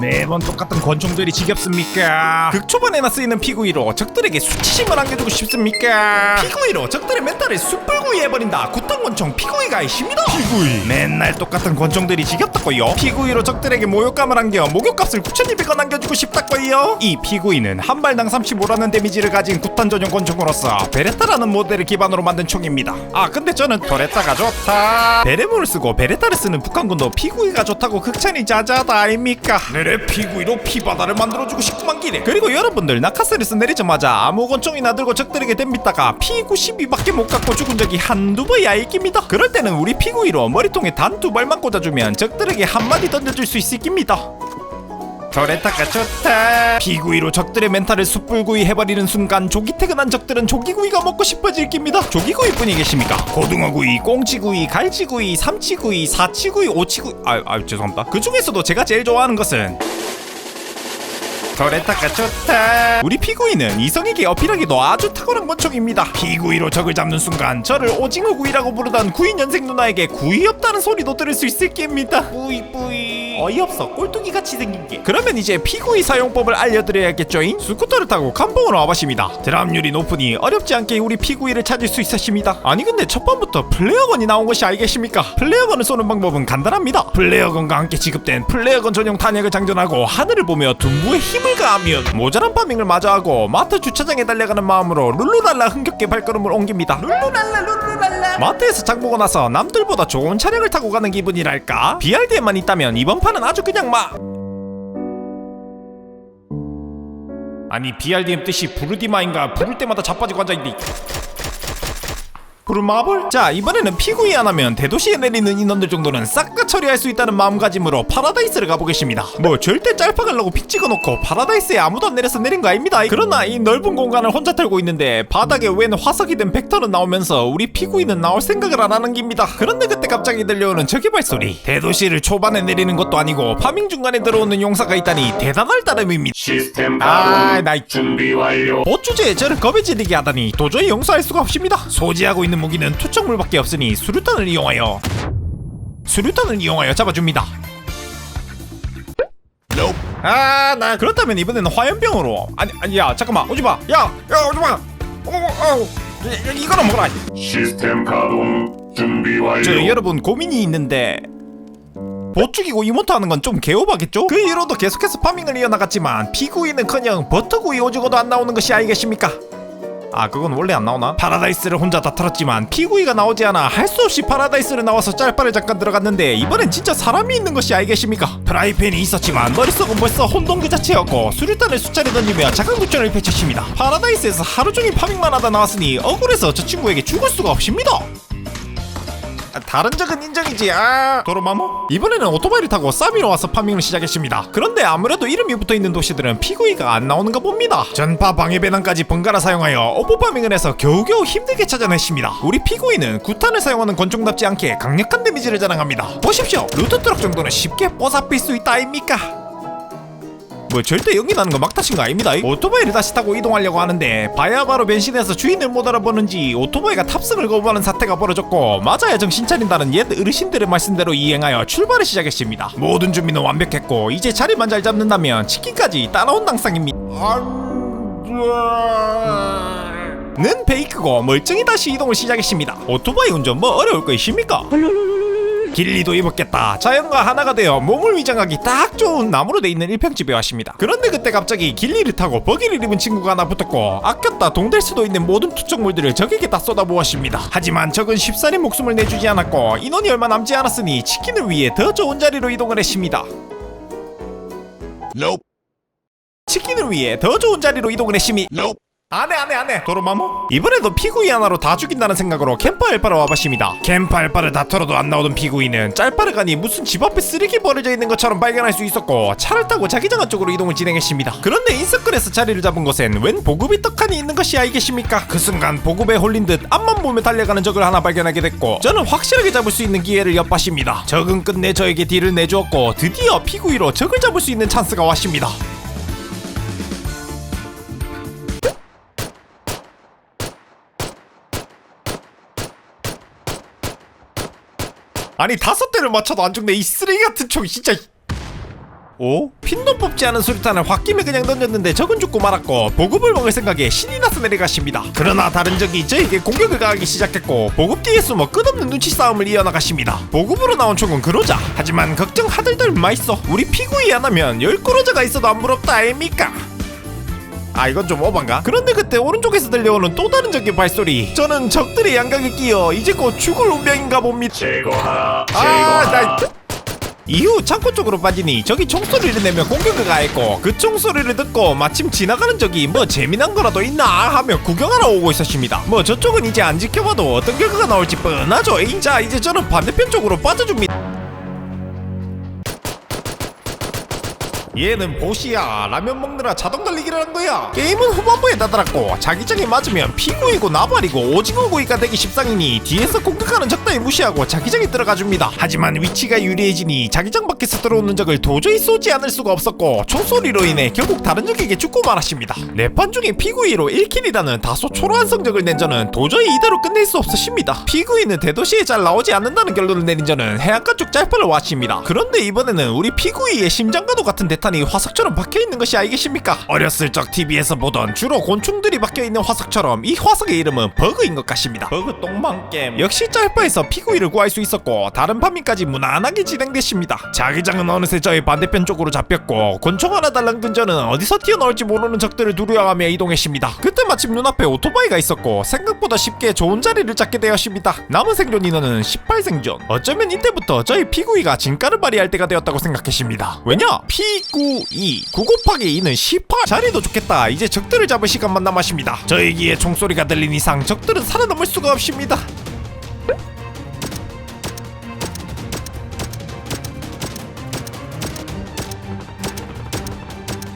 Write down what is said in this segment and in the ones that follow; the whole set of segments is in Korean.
매번 똑같은 권총들이 지겹습니까? 극 초반에나 쓰이는 피구이로 적들에게 수치심을 안겨주고 싶습니까? 피구이로 적들의 멘탈을 숯불구이 해버린다. 구탄 권총 피구이가 있습니다. 피구이. 맨날 똑같은 권총들이 지겹다고요? 피구이로 적들에게 모욕감을 안겨 목욕값을 9,200원 안겨주고 싶다고요? 이 피구이는 한 발당 35라는 데미지를 가진 구탄 전용 권총으로서 베레타라는 모델을 기반으로 만든 총입니다. 아 근데 저는 토레타가 좋다. 베레모를 쓰고 베레타를 쓰는 북한군도 피구이가 좋다고 극찬이 자자하다 아닙니까 내래 피구이로 피바다를 만들어주고 싶구만 기래 그리고 여러분들 나카스레스 내리자마자 아무 권총이나 들고 적들에게 댐비다가 P92밖에 못 갖고 죽은 적이 한두 번이야 있깁니다. 그럴 때는 우리 피구이로 머리통에 단 두 발만 꽂아주면 적들에게 한마디 던져줄 수 있습니다 토레타가 좋다. 피구이로 적들의 멘탈을 숯불구이 해버리는 순간 조기 퇴근한 적들은 조기구이가 먹고 싶어질 깁니다. 조기구이 뿐이 계십니까? 고등어구이 꽁치구이 갈치구이 삼치구이 사치구이 오치구이. 아, 아 죄송합니다. 그 중에서도 제가 제일 좋아하는 것은 토레타가 좋다. 우리 피구이는 이성에게 어필하기도 아주 탁월한 권총입니다. 피구이로 적을 잡는 순간 저를 오징어구이라고 부르던 구이년생 누나에게 구이 없다는 소리도 들을 수 있을 깁니다. 뿌이 뿌이 어이없어. 꼴뚜기같이 생긴 게. 그러면 이제 피구이 사용법을 알려드려야겠죠잉? 스쿠터를 타고 캄봉으로 와보십니다. 드랍률이 높으니 어렵지 않게 우리 피구이를 찾을 수 있으십니다. 아니 근데 첫 번부터 플레어건이 나온 것이 알겠습니까? 플레어건을 쏘는 방법은 간단합니다. 플레어건과 함께 지급된 플레어건 전용 탄약을 장전하고 하늘을 보며 둔부의 힘을 가하면 모자란 파밍을 마저하고 마트 주차장에 달려가는 마음으로 룰루랄라 흥겹게 발걸음을 옮깁니다. 룰루랄라 룰루랄라 마트에서 장 보고 나서 남들보다 좋은 차량을 타고 가는 기분이랄까? BRD에만 있다면 이번 판은 아주 그냥 막. 아니 BRDM 뜻이 부르디마인가? 부를 때마다 자빠지고 앉아있니 부르마블? 자 이번에는 피구이 안 하면 대도시에 내리는 인원들 정도는 싹 다 처리할 수 있다는 마음가짐으로 파라다이스를 가보겠습니다 뭐 절대 짤파가려고 픽 찍어놓고 파라다이스에 아무도 안 내려서 내린 거 아닙니다 그러나 이 넓은 공간을 혼자 털고 있는데 바닥에 웬 화석이 된 벡터는 나오면서 우리 피구이는 나올 생각을 안 하는 깁니다 그런데 그때 갑자기 들려오는 저기 발 소리 대도시를 초반에 내리는 것도 아니고 파밍 중간에 들어오는 용사가 있다니 대단할 따름입니다 시스템 아, 나이 준비 완료. 보주제에 저를 겁에 지르게 하다니 도저히 용서할 수가 없습니다. 소지하고 있는 무기는 투척물밖에 없으니 수류탄을 이용하여 수류탄을 이용하여 잡아줍니다. 아, 나 그렇다면 이번에는 화염병으로 아니 아니 야 잠깐만 오지 마. 야, 야 오지 마. 어, 어, 어. 이- 이- 이거는 먹어라. 시스템 가동 준비 완료. 저 여러분 고민이 있는데 못 죽이고 이모트 하는 건 좀 개오바겠죠? 그 이후로도 계속해서 파밍을 이어나갔지만 피구이는커녕 버터구이 오징어도 안 나오는 것이 아니겠습니까? 아 그건 원래 안 나오나? 파라다이스를 혼자 다 털었지만 피구이가 나오지 않아 할 수 없이 파라다이스를 나와서 짤바를 잠깐 들어갔는데 이번엔 진짜 사람이 있는 것이 아니겠습니까? 프라이팬이 있었지만 머릿속은 벌써 혼돈 그 자체였고 수류탄을 수차례 던지며 자강구전을 펼쳤습니다 파라다이스에서 하루 종일 파밍만 하다 나왔으니 억울해서 저 친구에게 죽을 수가 없습니다 아, 다른 적은 인정이지. 아. 도로마모? 이번에는 오토바이를 타고 싸미로 와서 파밍을 시작했습니다. 그런데 아무래도 이름이 붙어있는 도시들은 피구이가 안 나오는가 봅니다. 전파 방해 배낭까지 번갈아 사용하여 오포 파밍을 해서 겨우겨우 힘들게 찾아냈습니다. 우리 피구이는 구탄을 사용하는 권총답지 않게 강력한 데미지를 자랑합니다. 보십시오. 루트 트럭 정도는 쉽게 뽀잡힐 수 있다 아닙니까 뭐 절대 연기 나는 거막 타신 거 아닙니다. 오토바이를 다시 타고 이동하려고 하는데 바야바로 변신해서 주인을 못 알아보는지 오토바이가 탑승을 거부하는 사태가 벌어졌고 맞아야 정신 차린다는 옛 어르신들의 말씀대로 이행하여 출발을 시작했습니다. 모든 준비는 완벽했고 이제 자리만 잘 잡는다면 치킨까지 따라온 당상입니다. 는 베이크고 멀쩡히 다시 이동을 시작했습니다. 오토바이 운전 뭐 어려울 거 있습니까? 길리도 입었겠다. 자연과 하나가 되어 몸을 위장하기 딱 좋은 나무로 돼 있는 일평집에 왔습니다. 그런데 그때 갑자기 길리를 타고 버기를 입은 친구가 하나 붙었고 아꼈다 동될 수도 있는 모든 투척물들을 적에게 다 쏟아부었습니다. 하지만 적은 쉽사리 목숨을 내주지 않았고 인원이 얼마 남지 않았으니 치킨을 위해 더 좋은 자리로 이동을 했습니다. 치킨을 위해 더 좋은 자리로 이동을 했습니다. 안해 안해 안해. 도로마모? 이번에도 피구이 하나로 다 죽인다는 생각으로 캠프 알바로 와봤습니다. 캠프 알바를 다 털어도 안 나오던 피구이는 짤바를 가니 무슨 집 앞에 쓰레기 버려져 있는 것처럼 발견할 수 있었고 차를 타고 자기장한 쪽으로 이동을 진행했습니다. 그런데 인서클에서 자리를 잡은 곳엔 웬 보급이 떡하니 있는 것이 아니겠습니까? 그 순간 보급에 홀린 듯 앞만 보며 달려가는 적을 하나 발견하게 됐고 저는 확실하게 잡을 수 있는 기회를 엿봤습니다. 적은 끝내 저에게 딜을 내주었고 드디어 피구이로 적을 잡을 수 있는 찬스가 왔습니다 아니 다섯 대를 맞춰도 안 죽네 이 쓰레기 같은 총 진짜 오? 핀도 뽑지 않은 수류탄을 홧김에 그냥 던졌는데 적은 죽고 말았고 보급을 먹을 생각에 신이 나서 내려가십니다. 그러나 다른 적이 저에게 공격을 가하기 시작했고 보급 뒤에 숨어 끝없는 눈치 싸움을 이어나가십니다. 보급으로 나온 총은 그로자. 하지만 걱정 하들들 마있어. 우리 피구이 하나면 열 그로자가 있어도 안 부럽다 아닙니까? 아 이건 좀 오반가? 그런데 그때 오른쪽에서 들려오는 또 다른 적의 발소리 저는 적들의 양각에 끼어 이제 곧 죽을 운명인가 봅니다 제거하라. 아, 제거하라. 나 이후 창고 쪽으로 빠지니 저기 총소리를 내며 공격을 가했고 그 총소리를 듣고 마침 지나가는 적이 뭐 재미난 거라도 있나 하며 구경하러 오고 있었습니다 뭐 저쪽은 이제 안 지켜봐도 어떤 결과가 나올지 뻔하죠. 자 이제 저는 반대편 쪽으로 빠져줍니다 얘는 보시야 라면 먹느라 자동 달리기를 한 거야. 게임은 후반부에 다다랐고 자기장에 맞으면 피구이고 나발이고 오징어 구이가 되기 십상이니 뒤에서 공격하는 적당히 무시하고 자기장에 들어가 줍니다. 하지만 위치가 유리해지니 자기장 밖에서 들어오는 적을 도저히 쏘지 않을 수가 없었고 총소리로 인해 결국 다른 적에게 죽고 말았습니다. 네판 중에 피구이로 1킬이라는 다소 초라한 성적을 낸 저는 도저히 이대로 끝낼 수 없었습니다. 피구이는 대도시에 잘 나오지 않는다는 결론을 내린 저는 해안가 쪽 짤파를 왔습니다. 그런데 이번에는 우리 피구이의 심장과도 같은 대탄이 화석처럼 박혀있는 것이 알겠습니까? 어렸을 적 TV에서 보던 주로 곤충들이 박혀있는 화석처럼 이 화석의 이름은 버그인 것 같습니다. 버그 똥망겜 역시 짤파에서 피구이를 구할 수 있었고 다른 파밍까지 무난하게 진행됐습니다. 자기장은 어느새 저의 반대편 쪽으로 잡혔고 곤충 하나 달랑든 저는 어디서 튀어나올지 모르는 적들을 두려워하며 이동했습니다. 그때 마침 눈앞에 오토바이가 있었고 생각보다 쉽게 좋은 자리를 잡게 되었습니다. 남은 생존 인원은 18생존. 어쩌면 이때부터 저희 피구이가 진가를 발휘할 때가 되었다고 생각했습니다. 왜냐? 피 구이 9 곱하기 2는 18 자리도 좋겠다. 이제 적들을 잡을 시간만 남았습니다. 저에게 총소리가 들린 이상 적들은 살아남을 수가 없습니다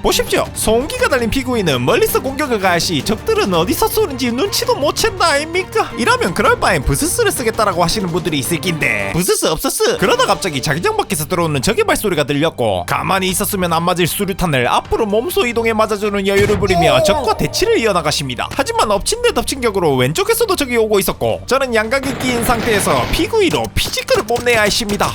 보십시오. 송기가 달린 피구인은 멀리서 공격을 가하시 적들은 어디서 쏘는지 눈치도 못 챈다 아닙니까? 이러면 그럴 바엔 부스스를 쓰겠다라고 하시는 분들이 있을 낀데 부스스 없었어. 그러다 갑자기 자기장 밖에서 들어오는 적의 발소리가 들렸고 가만히 있었으면 안 맞을 수류탄을 앞으로 몸소 이동해 맞아주는 여유를 부리며 적과 대치를 이어나가십니다. 하지만 엎친 데 덮친 격으로 왼쪽에서도 적이 오고 있었고 저는 양각이 끼인 상태에서 피구이로 피지크를 뽐내야 했습니다.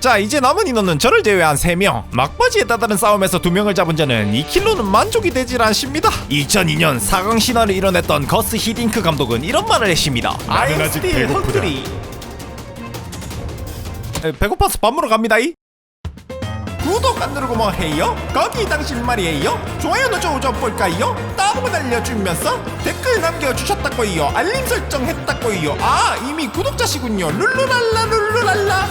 자 이제 남은 인원은 저를 제외한 3명. 막바지에 다다른 싸움에서 2명을 잡은 저는 2킬로는 만족이 되질 않습니다. 2002년 4강 신화를 이뤄냈던 거스 히딩크 감독은 이런 말을 했습니다. 나는 아직 배고프다. 에, 배고파서 밥 먹으러 갑니다 이. 구독 안 누르고 뭐 해요? 거기 당신 말이에요? 좋아요는 좀 볼까요? 따봉을 알려주면서 댓글 남겨주셨다고요? 알림 설정 했다고요? 아 이미 구독자시군요. 룰루랄라 룰루랄라